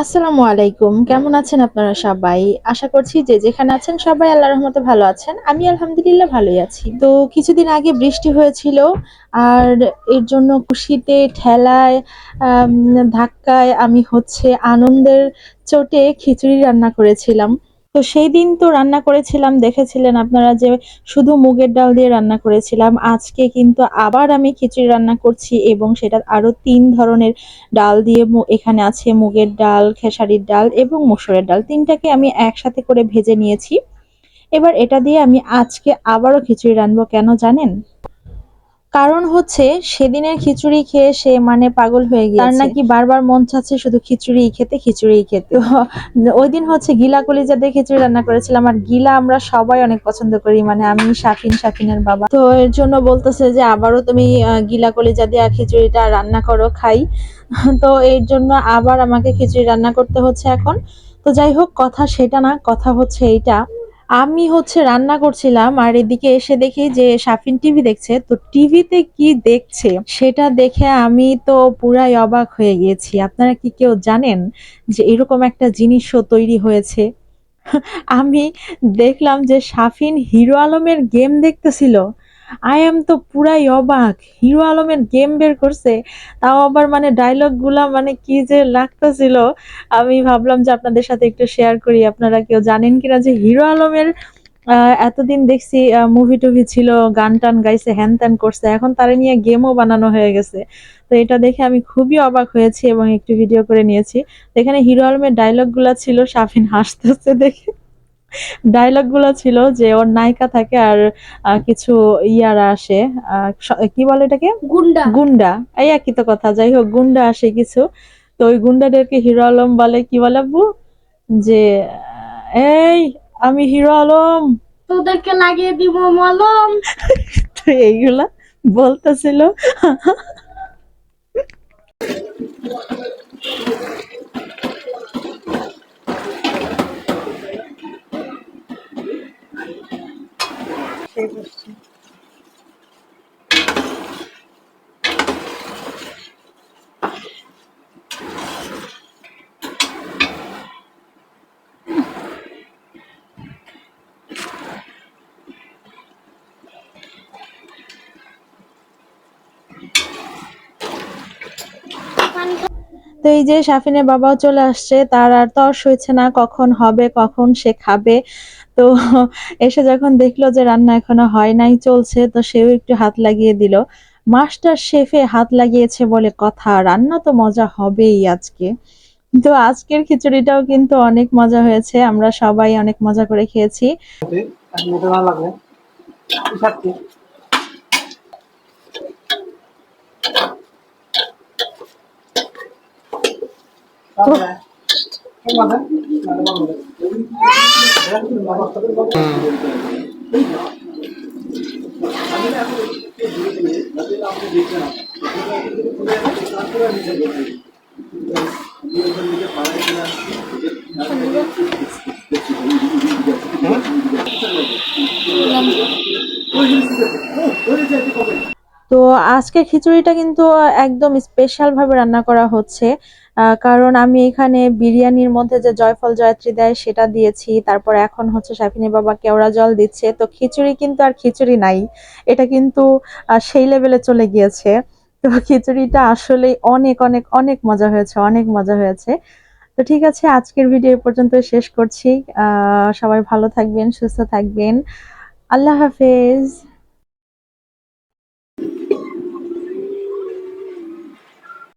আসসালামু আলাইকুম। কেমন আছেন আপনারা সবাই? আশা করছি যে যেখানে আছেন সবাই আল্লাহ রহমতে ভালো আছেন। আমি আলহামদুলিল্লাহ ভালোই আছি। তো কিছুদিন আগে বৃষ্টি হয়েছিল আর এর জন্য খুশিতে, ঠেলায় ধাক্কায় আমি হচ্ছে আনন্দের চোটে খিচুড়ি রান্না করেছিলাম। তো সেই দিন তো রান্না করেছিলাম, দেখেছিলেন আপনারা যে শুধু মুগের ডাল দিয়ে রান্না করেছিলাম। আজকে কিন্তু আবার আমি খিচুড়ি রান্না করছি এবং সেটা আরও তিন ধরনের ডাল দিয়ে এখানে আছে মুগের ডাল, খেসারির ডাল এবং মসুরের ডাল। তিনটাকে আমি একসাথে করে ভেজে নিয়েছি। এবার এটা দিয়ে আমি আজকে আবারও খিচুড়ি রানবো কেন জানেন? কারণ হচ্ছে সেদিনের খিচুড়ি খেয়ে সে মানে পাগল হয়ে গিয়েছে। তার নাকি বারবার মন চাচ্ছে শুধু খিচুড়ি খেতে খিচুড়ি খেতে। ওই দিন হচ্ছে গিলা কলিজা দিয়ে খিচুড়ি রান্না করেছিলাম আর গিলা আমরা সবাই অনেক পছন্দ করি মানে আমি সাফিন সাফিনের বাবা। তো এর জন্য বলতেছে যে আবারও তুমি গিলা কলিজা দিয়ে খিচুড়িটা রান্না করো খাই। তো এর জন্য আবার আমাকে খিচুড়ি রান্না করতে হচ্ছে এখন। তো যাই হোক কথা সেটা না কথা হচ্ছে এইটা। আমি হচ্ছে রান্না করছিলাম, আর এদিকে এসে দেখি যে সাফিন টিভি দেখছে, তো টিভিতে কি দেখছে সেটা দেখে আমি তো পুরাই অবাক হয়ে গিয়েছি। আপনারা কি কেউ জানেন যে এরকম একটা জিনিসও তৈরি হয়েছে? আমি দেখলাম যে সাফিন হিরো আলমের গেম দেখতেছিল। আই এম তো পুরাই অবাক। হিরো আলমের গেম বের করছে, তাও আবার মানে ডায়লগগুলা মানে কি যে লাগতেছিল। আমি ভাবলাম যে আপনাদের সাথে একটু শেয়ার করি, আপনারা কেউ জানেন কিনা যে হিরো আলমের এতদিন দেখছি মুভি টুভি ছিল, গান টান গাইছে, হ্যান ত্যান করছে, এখন তারে নিয়ে গেমও বানানো হয়ে গেছে। তো এটা দেখে আমি খুবই অবাক হয়েছি এবং একটু ভিডিও করে নিয়েছি। এখানে হিরো আলমের ডায়লগগুলা ছিল সাফিন হাসতেছে দেখে। ডায়লগগুলো ছিল যে ওর নায়িকা থাকে আর কিছু ইয়ারা আসে কি বলে এটাকে? গুন্ডা। গুন্ডা। এই একই তো কথা যাই হোক গুন্ডা আসে কিছু। তো ওই গুন্ডাদেরকে হিরো আলম বলে কি বলে আব্বু? যে এই আমি হিরো আলম। তোদেরকে লাগিয়ে দিব মলম। তো এইগুলা বলতেছিল। তো এই যে সাফিনের বাবাও চলে আসছে, তার আর তর সইছে না কখন হবে, কখন সে খাবে। তো এসে যখন দেখল যে রান্না এখনও হয় নাই, চলছে, তো সেও একটু হাত লাগিয়ে দিল। মাস্টার শেফে হাত লাগিয়েছে বলে কথা, রান্না তো মজা হবেই আজকে। তো আজকের খিচুড়িটাও কিন্তু অনেক মজা হয়েছে, আমরা সবাই অনেক মজা করে খেয়েছি। আর মোটা না লাগবে সাথে তো আজকে খিচুড়িটা কিন্তু একদম স্পেশাল ভাবে রান্না করা হচ্ছে। কারণ আমি এখানে বিরিয়ানির মধ্যে যে জয়ফল জয়ত্রী দেয় সেটা দিয়েছি। তারপর এখন হচ্ছে সাফিনী বাবা কেওড়া জল দিচ্ছে। তো খিচুড়ি কিন্তু আর খিচুড়ি নাই। এটা কিন্তু সেই লেভেলে চলে গিয়েছে। তো খিচুড়িটা আসলে অনেক অনেক অনেক মজা হয়েছে, অনেক মজা হয়েছে। তো ঠিক আছে, আজকের ভিডিও পর্যন্ত শেষ করছি। সবাই ভালো থাকবেন, সুস্থ থাকবেন। আল্লাহ হাফেজ।